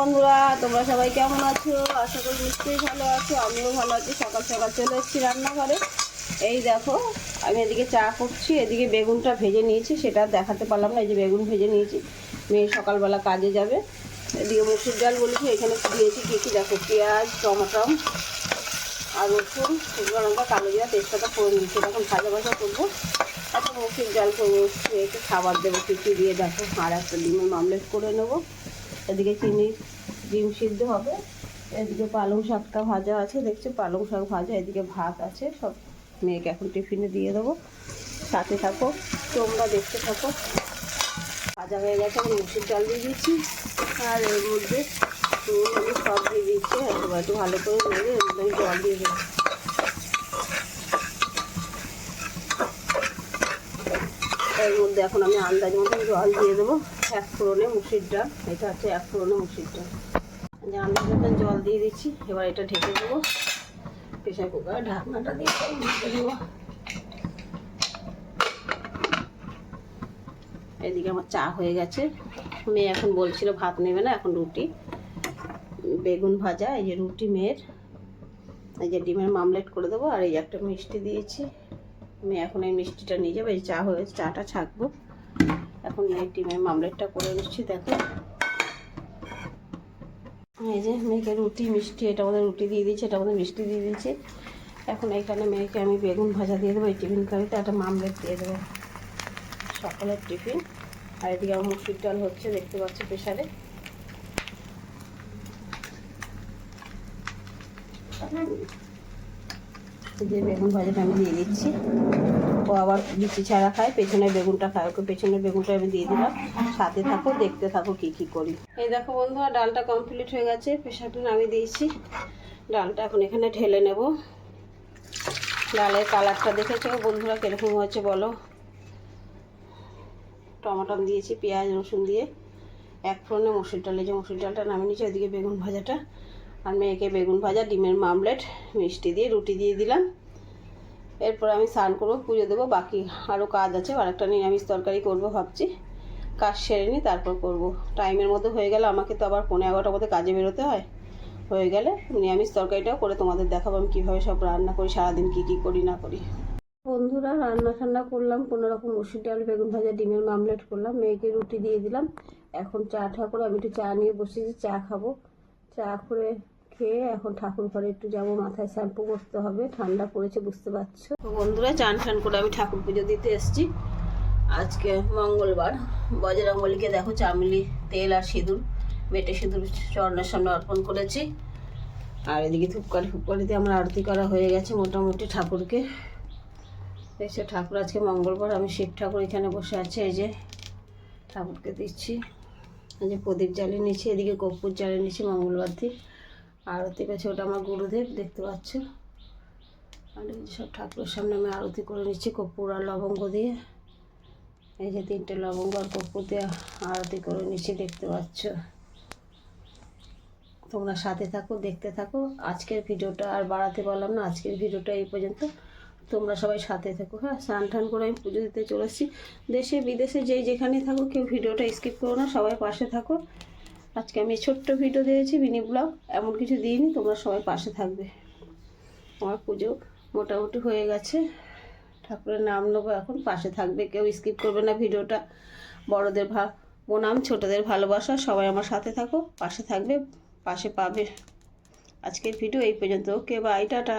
বন্ধুরা, তোমরা সবাই কেমন আছো? আশা করি নিশ্চয়ই ভালো আছো। আমিও ভালো আছি। সকাল সকাল চলে এসেছি রান্নাঘরে। এই দেখো, আমি এদিকে চা করছি, এদিকে বেগুনটা ভেজে নিয়েছি, সেটা দেখাতে পারলাম না, এই যে বেগুন ভেজে নিয়েছি। মেয়ে সকালবেলা কাজে যাবে। এদিকে মুসুর ডাল বলেছি, এখানে দিয়েছি কী কী? দেখো, পেঁয়াজ, টমাটো আর রসুন, শুকনো লঙ্কা, কালো জিরা, তেজপাতা করে নিয়েছি এখন ভাজা ভাজা করব। এখন মুসুর ডাল করব, একটু খাবার দেবো কিছু দিয়ে দেখো। আর একটা ডিমের মামলেট করে নেব। এদিকে চিনি, ডিম সিদ্ধ হবে। এদিকে পালং শাকটা ভাজা আছে, দেখছ? পালং শাক ভাজা, এদিকে ভাত আছে, সব মেয়েকে এখন টিফিনে দিয়ে দেবো। সাথে থাকো, তোমরা দেখতে থাকো। ভাজা হয়ে গেছে, আমি মুসুর ডাল দিয়ে দিচ্ছি আর এর মধ্যে নুন, হলুদ সব দিয়ে দিচ্ছি একটু ভালো করে নেড়ে এর মধ্যে জল দিয়ে দেবো। এর মধ্যে এখন আমি আন্দাজ মতো জল দিয়ে দেবো। এক ফোড়নে মুসির ডাল, এটা হচ্ছে এক ফোড়নে মুসির ডাল। যে আন্দাজ মতন জল দিয়ে দিচ্ছি, এবার এটা ঢেকে দেবো। প্রেশার কুকার ঢাকনাটা দিয়ে ঢেকে দেবো। এদিকে আমার চা হয়ে গেছে। মেয়ে এখন বলছিল ভাত নেবে না, এখন রুটি। বেগুন ভাজা, এই যে রুটি মেয়ের। এই যে ডিমের মামলেট করে দেবো, আর এই একটা মিষ্টি দিয়েছি। আমি এখন এই মিষ্টিটা নিয়ে যাব, এই চা হয়ে চাটা ছাকবো। এখন এই ডিমের মামলেটটা করে নিচ্ছি, দেখো। এই যে মেয়েকে রুটি, মিষ্টি, এটা আমাদের রুটি দিয়ে দিয়েছি, এটা আমাদের মিষ্টি দিয়ে দিয়েছি। এখন এখানে মেয়েকে আমি বেগুন ভাজা দিয়ে দেবো, এই টিফিন কারিতে একটা মামলেট দিয়ে দেবো। সকালের টিফিন, আর এদিকে আমার মুসুর ডাল হচ্ছে, দেখতে পাচ্ছি প্রেশারে যে বেগুন ভাজাটা আমি দিয়ে দিচ্ছি। ও আবার বিচি ছাড়া খায় পেছনে বেগুনটা খায়। ওকে পেছনে বেগুনটা আমি দিয়ে দিলাম। সাথে থাকো, দেখতে থাকো কি কি করি। এই দেখো বন্ধুরা, ডালটা কমপ্লিট হয়ে গেছে। প্রেশারটা আমি দিয়েছি। ডালটা এখন এখানে ঢেলে নেব। ডালের কালারটা দেখেছ? বন্ধুরা, কীরকম হয়েছে বলো? টমাটো দিয়েছি, পেঁয়াজ, রসুন দিয়ে। এক ফোড়নে মসুর ডাল যে মসুর ডালটা নামিয়ে নিয়েছি ওদিকে বেগুন ভাজাটা। আর মেয়েকে বেগুন ভাজা, ডিমের মামলেট, মিষ্টি দিয়ে, রুটি দিয়ে দিলাম। এরপর আমি স্নান করব, পুজো দেবো, বাকি আরও কাজ আছে, আর একটা নিরামিষ তরকারি করব ভাবছি। কাজ সেরে নিই তারপর করব। টাইমের মধ্যে হয়ে গেলে আমাকে তো আবার পনেরো এগারোটার মধ্যে কাজে বেরোতে হয়। হয়ে গেলে নিরামিষ তরকারিটাও করে তোমাদের দেখাবো আমি কীভাবে সব রান্না করি, সারাদিন কী কী করি, না করি। বন্ধুরা, রান্না ঠান্না করলাম, কোনো রকম মসুর ডাল, বেগুন ভাজা, ডিমের মামলেট করলাম, মেয়েকে রুটি দিয়ে দিলাম। এখন চা ঠা করে আমি একটু চা নিয়ে বসেছি, চা খাব। চা করে খেয়ে এখন ঠাকুর ঘরে একটু যাব, মাথায় শ্যাম্পু করতে হবে, ঠান্ডা পড়েছে, বুঝতে পারছ? তো বন্ধুরা, চান ঠান করে আমি ঠাকুর পুজো দিতে এসেছি। আজকে মঙ্গলবার। বজরঙ্গলিকে দেখো চামিলি, তেল আর সিঁদুর, বেটে সিঁদুর চরণের সামনে অর্পণ করেছি। আর এদিকে ধূপকাঠি ফুপকাঠিতে আমার আরতি করা হয়ে গেছে মোটামুটি ঠাকুরকে। এসে ঠাকুর, আজকে মঙ্গলবার, আমি শিব ঠাকুর এখানে বসে আছে। এই যে ঠাকুরকে দিচ্ছি। এই যে প্রদীপ জ্বালিয়ে নিচ্ছি, এদিকে কর্পূর জ্বালিয়ে নিচ্ছি মঙ্গলবার দিন। আরতি কাছে, ওটা আমার গুরুদেব, দেখতে পাচ্ছ? আর সব ঠাকুরের সামনে আমি আরতি করে নিচ্ছি, কর্পূর আর লবঙ্গ দিয়ে। এই যে তিনটে লবঙ্গ আর কর্পূর দিয়ে আরতি করে নিচ্ছি, দেখতে পাচ্ছ? তোমরা সাথে থাকো, দেখতে থাকো। আজকের ভিডিওটা আর বাড়াতে পারলাম না, আজকের ভিডিওটা এই পর্যন্ত। তোমরা সবাই সাথে থাকো হ্যাঁ? স্নান টান করে আমি পুজো দিতে চলেছি। দেশে, বিদেশে যেই যেখানে থাকো, কেউ ভিডিওটা স্কিপ করো না, সবাই পাশে থাকো। আজকে আমি ছোট্ট ভিডিও দিয়েছি, মিনি ব্লগ। এমন কিছু দিইনি, তোমরা সবাই পাশে থাকবে। আমার পুজো মোটামুটি হয়ে গেছে। ঠাকুরের নাম নেব এখন, পাশে থাকবে কেউ, স্কিপ করবে না ভিডিওটা। বড়দের ভা প্রণাম, ছোটদের ভালোবাসা, সবাই আমার সাথে থাকো, পাশে থাকবে, পাশে পাবে। আজকের ভিডিও এই পর্যন্ত, ওকে বাই টাটা।